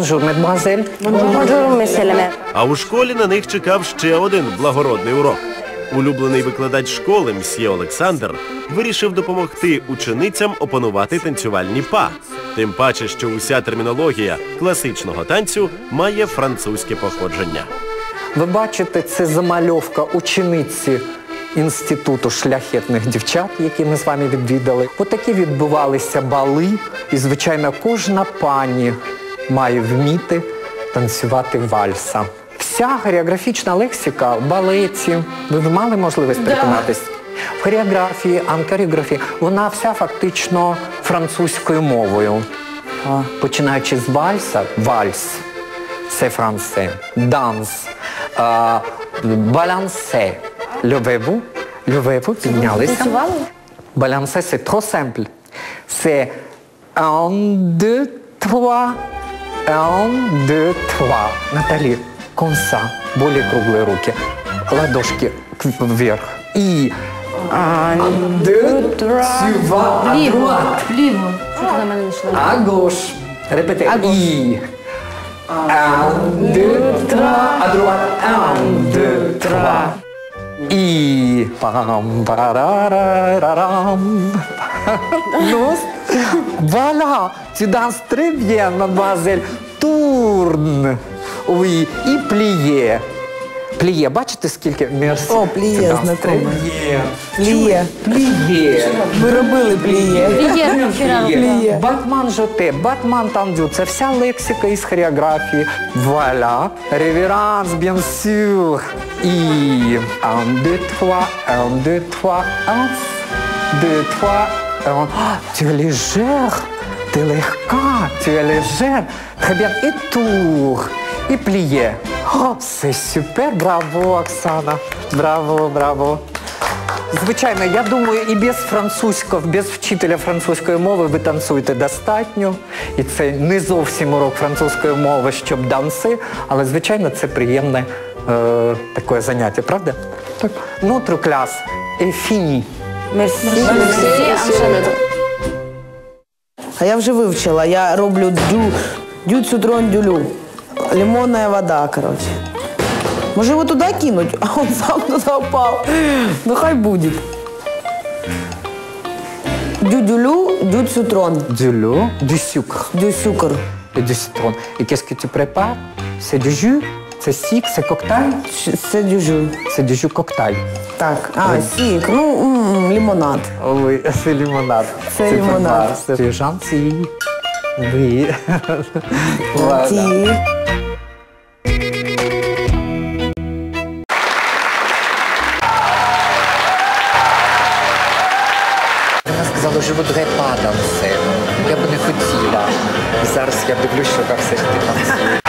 Bonjour, mademoiselle. Bonjour, monsieur. А у школі на них чекав ще один благородний урок. Улюблений викладач школи мсьє Олександр вирішив допомогти ученицям опанувати танцювальні па. Тим паче, що уся термінологія класичного танцю має французьке походження. Ви бачите, це замальовка учениці інституту шляхетних дівчат, які ми з вами відвідали. Отакі відбувалися бали, і, звичайно, кожна пані має вміти танцювати вальса. Вся хореографічна лексика в балеті, ви мали можливість переконатись? В хореографії, анкоріографії, вона вся фактично французькою мовою. Починаючи з вальса, вальс, français. Danse, euh, balancer. Levez-vous, levez-vous, піднялися. Balancer, c'est trop simple. C'est un, deux, trois, un, deux, trois. Натали, comme ça, более круглые руки. Ладошки к- вверх. И un, deux, tu vas à Вліво, droite. вліво. Що ти на мене не йшла? À gauche. Répétez. À gauche. I. Un, deux, trois. À droite. Un, deux, trois. I. Pam, pararararam. Voilà. Tu danses très bien, mademoiselle. Tourne. Oui. Et plié. Пліє, бачите, скільки мерсі? О, пліє, знакоме. Пліє. Пліє. Пліє. Ми робили пліє. Приємно вчора. Батман жоте, батман тандю. Це вся лексика із хореографії. Вуаля. Реверанс, bien sûr. І un, deux, trois, un, deux, trois, un, deux, trois, un. Ah, tu es. Ти легка, légère. Très bien. Et tour. І пліє. О, c'est super, браво, Оксана. Браво, браво. Звичайно, я думаю, і без французького, без вчителя французької мови ви танцюєте достатньо. І це не зовсім урок французької мови, щоб данси, але звичайно це приємне е, таке заняття, правда? Так. Notre classe est fini. Мерсі. А я вже вивчила. Я роблю дю, дю цутрон дюлю. Лимонная вода, короче. Може его туда кинуть, а он сам туда упал. Ну хай будет. Дю-дюлю, дю-цутрон, Du l'eau, du sucre дю-сукр. et du citron. Et qu'est-ce que tu prépares C'est du jus C'est sucre C'est cocktail Це дюжу. Du jus cocktail. Так, а, сік, ну, м. Oui, c'est limonade. C'est limonade. pas mal, C'est gentil. Oui. voilà. Ті. Вона сказала, що voudrais pas danser. Я б не хотіла. Зараз я дивлюсь, що вона все ж таки танцює.